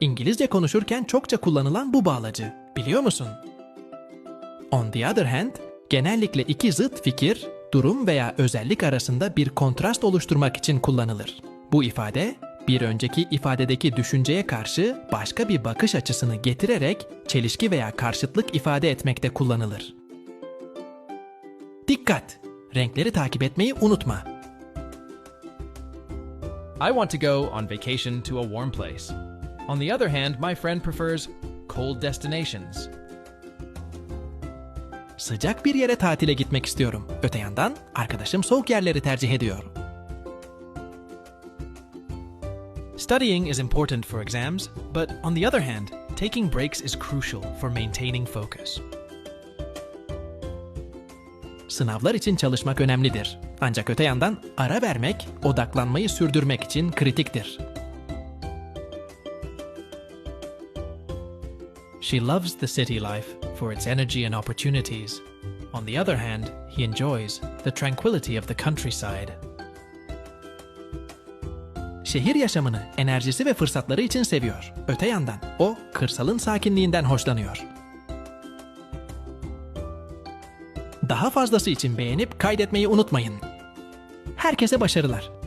İngilizce konuşurken çokça kullanılan bu bağlacı. Biliyor musun? On the other hand, genellikle iki zıt fikir, durum veya özellik arasında bir kontrast oluşturmak için kullanılır. Bu ifade, bir önceki ifadedeki düşünceye karşı başka bir bakış açısını getirerek çelişki veya karşıtlık ifade etmekte kullanılır. Dikkat! Renkleri takip etmeyi unutma. I want to go on vacation to a warm place. On the other hand, my friend prefers cold destinations. Sıcak bir yere tatile gitmek istiyorum. Öte yandan arkadaşım soğuk yerleri tercih ediyor. Studying is important for exams, but on the other hand, taking breaks is crucial for maintaining focus. Sınavlar için çalışmak önemlidir. Ancak öte yandan ara vermek, odaklanmayı sürdürmek için kritiktir. She loves the city life for its energy and opportunities. On the other hand, he enjoys the tranquility of the countryside. Şehir yaşamını, enerjisi ve fırsatları için seviyor. Öte yandan o kırsalın sakinliğinden hoşlanıyor. Daha fazlası için beğenip kaydetmeyi unutmayın. Herkese başarılar.